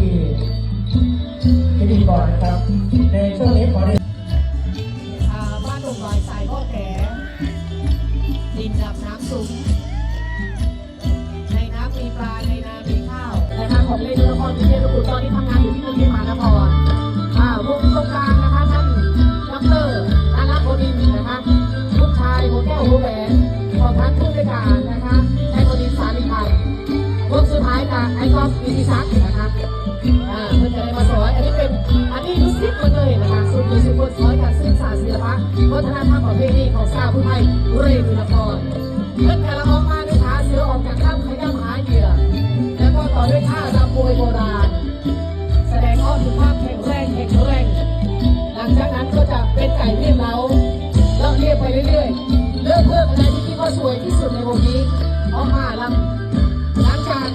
ที่พิธีกรนะครับ ในช่วงนี้ขอเรียนบ้านดงลอยสายพ่อแก่ดินดับน้ำสูงในน้ำมีปลาในนามีข้าวนะคะของเล่นละครที่เรียรบุตรตอนนี้ทำงานอยู่ที่กรุงเทพมหานครอ่า วงตรงกลาง วัฒนธรรมของเพลงนี้ของชาวผู้ไทยเรนุนครเพื่อนแต่ละออกมาด้วยขาเสือออกจากถ้ำขย้ำหาเหยื่อแล้วก็ต่อด้วยท่ารำมวยโบราณ แสดงออกถึงความแข็งแรงแข็งแรงหลังจากนั้นก็จะเป็นไก่เรียบเล้าแล้วเรียบไปเรื่อยๆ เลือกเลือกอะไรที่คิดว่าสวยที่สุดในวงนี้ออกมาลำหลังจาก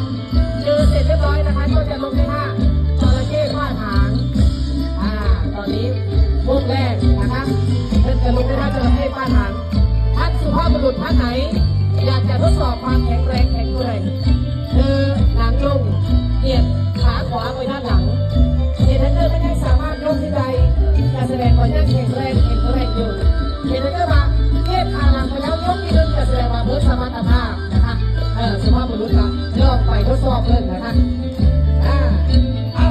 เจอเสร็จเรียบร้อยนะ การแสมาเพื่อสมรรถภาพนะคะเออสุภาพบุรุษค่ะลองไปทดสอบเลยนะคะอ่าเอา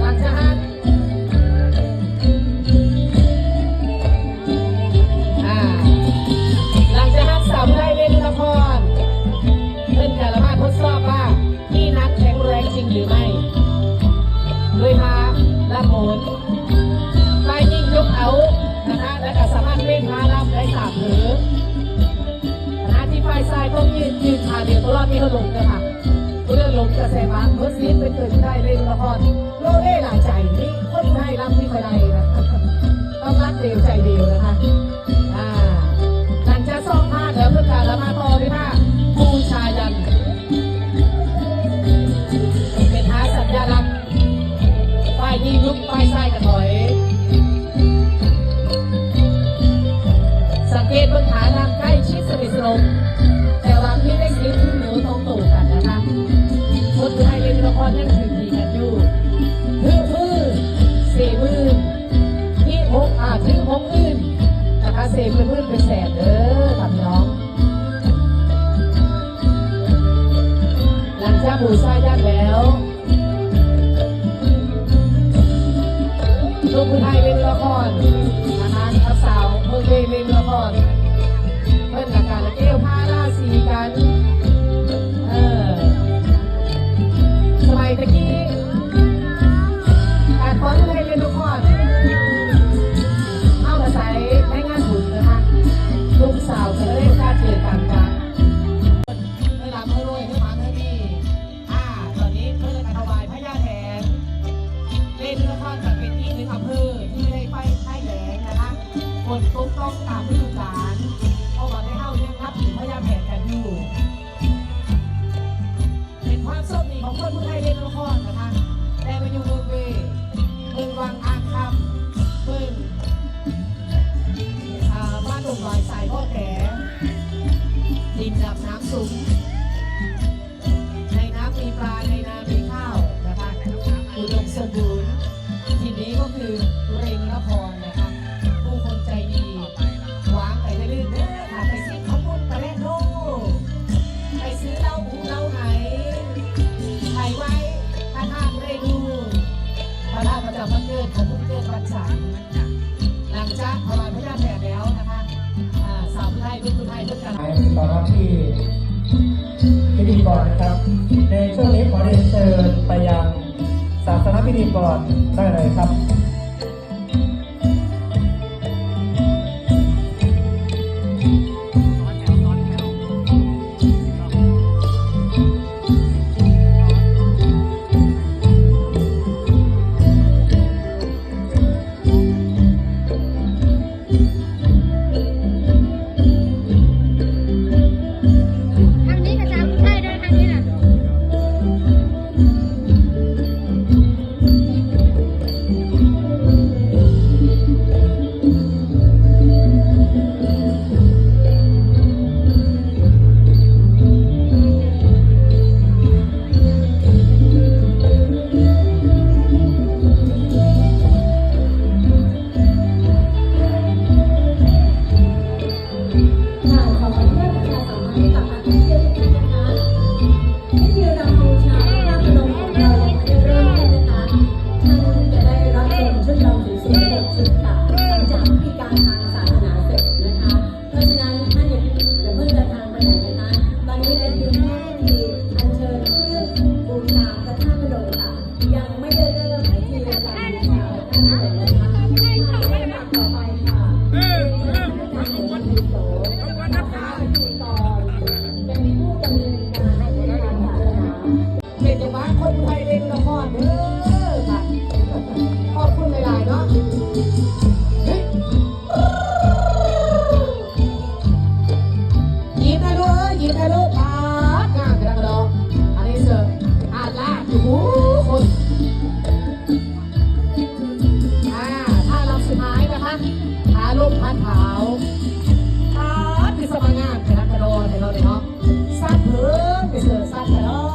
หลังจากนั้นอ่าหลังจากนั้นสาวได้เล่นละครเพื่อนแต่ละมาทดสอบว่าพี่นักแข็งแรงจริงหรือไม่โดยมาละโหน ลำได้สามหรือขณะที่ไฟทรายต้องยืนยืนขาเดียวตลอดมีเขาลงเลยค่ะเรื่องลงกระแสมาเมื่อซีนเป็นเกิดได้เล่นละครโลเล่หลายใจนี่คนได้รับที่ใครได้นะต้องรักเดียวใจเดียวนะคะ ชิดสนิทสนมแต่ว่าที่ได้คิดถึงหนูตรงตู่กันนะคะคนไทยเล่นละครยังถึงดีกันอยู่ถือมือสี่มือที่หกอ่าถึงหกอื่นนะคะเสพเป็นพื้นเป็นแสนเด้อทำน้อง หลังจากบูชายันแล้วลูกผู้ไทยเล่นละครนะคะสาวเมืองเพลงเล่นละคร ตามฤดูกาลเพราะว่าได้เข้ายังรับถึงพระยาแถนกันอยู่ เป็นความโชคดีของคนผู้ไทยเล่นละครนะคะแต่มาอยู่เมืองเวเมืองวังอ่างคำเมืองอาบ้านดงลอยสายพ่อแก่ดินดับน้ำสูงในน้ำมีปลาในนามีข้าวนะคะอุดมสมบูรณ์ สันหลังจากถวายพระยาแผ่แล้วนะคะอ่าสาวผู้ไทยลูกผู้ไทยทุกกันตอนรับที่พิธีกรนะครับ ในช่วงนี้ขอเรียนเชิญไปยังศาสนพิธีกรได้เลยครับ ทุกคนอ่าท่าลำสุดท้ายนะคะขาลงพันเท้าขาติดสมางานเป็นนักระโดดให้เราเนาะซัดพิ่งไปเสิอซัดกระโดด